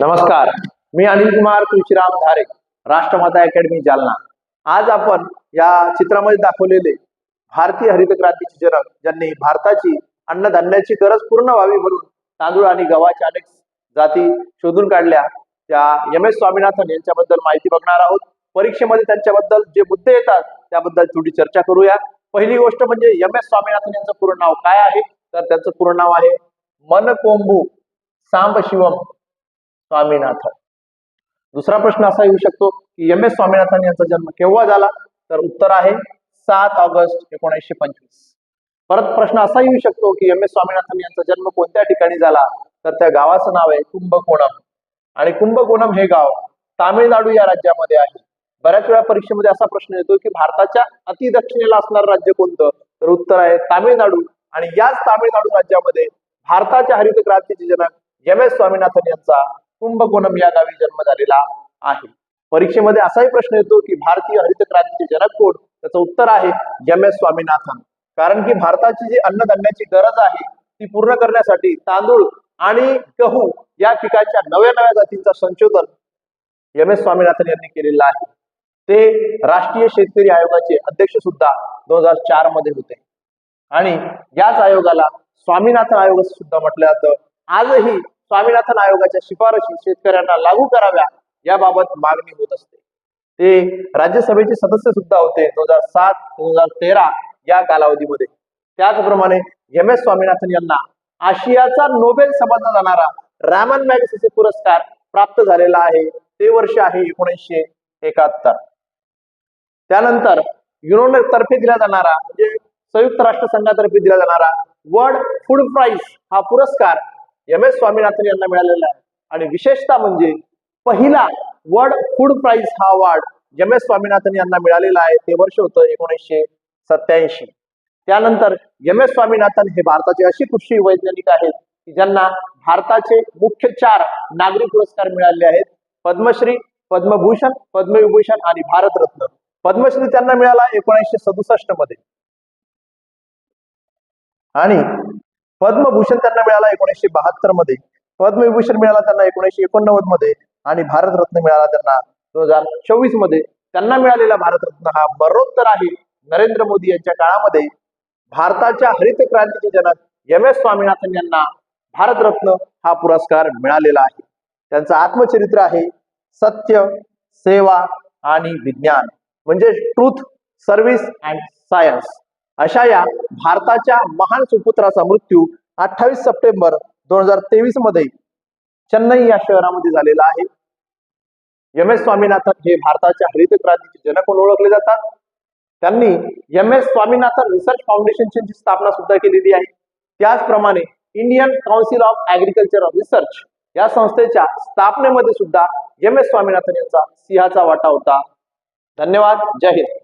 नमस्कार. मी अनिल कुमार तुळशीराम धारे राष्ट्रमाता अकॅडमी जालना. आज आपण या चित्रामध्ये दाखवलेले भारतीय हरित क्रांतीचे जनक ज्यांनी भारताची अन्नधान्याची गरज पूर्ण व्हावी म्हणून तांदूळ आणि गव्हाच्या अनेक जाती शोधून काढल्या त्या एम एस स्वामीनाथन यांच्याबद्दल माहिती बघणार आहोत. परीक्षेमध्ये त्यांच्याबद्दल जे मुद्दे येतात त्याबद्दल थोडी चर्चा करूया. पहिली गोष्ट म्हणजे एम एस स्वामीनाथन यांचं पूर्ण नाव काय आहे? तर त्यांचं पूर्ण नाव आहे मनकोंबू सांब शिवम. स्वामीनाथन. दुसरा प्रश्न असा येऊ शकतो की एम एस स्वामीनाथन यांचा जन्म केव्हा झाला? तर उत्तर आहे सात ऑगस्ट एकोणीसशे पंचवीस. परत प्रश्न असा येऊ शकतो की एम एस स्वामीनाथन यांचा जन्म कोणत्या ठिकाणी झाला? तर त्या गावाचं नाव आहे कुंभकोणम. आणि कुंभकोणम हे गाव तामिळनाडू या राज्यामध्ये आहे. बऱ्याच वेळा परीक्षेमध्ये असा प्रश्न येतो की भारताच्या अति दक्षिणेला असणारं राज्य कोणतं? तर उत्तर आहे तामिळनाडू. आणि याच तामिळनाडू राज्यामध्ये भारताच्या हरित क्रांतीचे जनक एम एस स्वामीनाथन यांचा कुंभकोणम या गावी जन्म झालेला आहे. परीक्षेमध्ये असाही प्रश्न येतो की भारतीय हरित क्रांतीचे जनक कोण? त्याचं उत्तर आहे एम एस स्वामीनाथन. कारण की भारताची जी अन्नधान्याची गरज आहे ती पूर्ण करण्यासाठी तांदूळ आणि गहू या पिकाच्या नव्या नव्या जातींचा संशोधन एम एस स्वामीनाथन यांनी केलेलं आहे. ते राष्ट्रीय शेतकरी आयोगाचे अध्यक्ष सुद्धा दोन हजार चारमध्ये होते. आणि याच आयोगाला स्वामीनाथन आयोग सुद्धा म्हटलं जातं. आजही स्वामीनाथन आयोगाच्या शिफारशी शेतकऱ्यांना लागू कराव्या याबाबत मागणी होत असते. ते राज्यसभेचे सदस्य सुद्धा होते दोन हजार सात दोन हजार तेरा या कालावधीमध्ये. त्याचप्रमाणे एम एस स्वामीनाथन यांना आशियाचा नोबेल समजला जाणारा रॅमन मॅगसेसे पुरस्कार प्राप्त झालेला आहे. ते वर्ष आहे एकोणीसशे एकाहत्तर. त्यानंतर युनो तर्फे दिला जाणारा म्हणजे संयुक्त राष्ट्र संघातर्फे दिला जाणारा वर्ल्ड फूड प्राईज हा पुरस्कार एम एस स्वामीनाथन यांना मिळालेला आहे. आणि विशेषतः म्हणजे पहिला वर्ल्ड फूड प्राईज हा अवॉर्ड एम एस स्वामीनाथन यांना मिळालेला आहे. ते वर्ष होतं एकोणीसशे सत्याऐंशी त्यानंतर एम एस स्वामीनाथन हे भारताचे अशी कृषी वैज्ञानिक आहेत की ज्यांना भारताचे मुख्य चार नागरी पुरस्कार मिळाले आहेत. पद्मश्री पद्मभूषण पद्मविभूषण आणि भारतरत्न. पद्मश्री त्यांना मिळाला एकोणीसशे सदुसष्टमध्ये आणि पद्मभूषण त्यांना मिळाला एकोणीसशे बहात्तरमध्ये. पद्मविभूषण मिळाला त्यांना एकोणीसशे एकोणनव्वदमध्ये आणि भारतरत्न मिळाला त्यांना दोन हजार चोवीसमध्ये. त्यांना मिळालेला भारतरत्न हा मरणोत्तर आहे. नरेंद्र मोदी यांच्या काळामध्ये भारताच्या हरित क्रांतीचे जनक एम एस स्वामीनाथन यांना भारतरत्न हा पुरस्कार मिळालेला आहे. त्यांचं आत्मचरित्र आहे सत्य सेवा आणि विज्ञान. म्हणजे ट्रूथ सर्व्हिस अँड सायन्स अशा या भारताच्या महान सुपुत्राचा मृत्यू अठ्ठावीस सप्टेंबर दोन हजार तेवीसमध्ये चेन्नई या शहरामध्ये झालेला आहे. एम एस स्वामीनाथन हे भारताच्या हरित क्रांतीचे जनक म्हणून ओळखले जातात. त्यांनी एम एस स्वामीनाथन रिसर्च फाउंडेशनची स्थापना सुद्धा केलेली आहे. त्याचप्रमाणे Indian council of agriculture research या संस्थेच्या स्थापनेमध्ये सुद्धा एम एस स्वामीनाथन यांचा सिंहाचा वाटा होता. धन्यवाद. जय हिंद.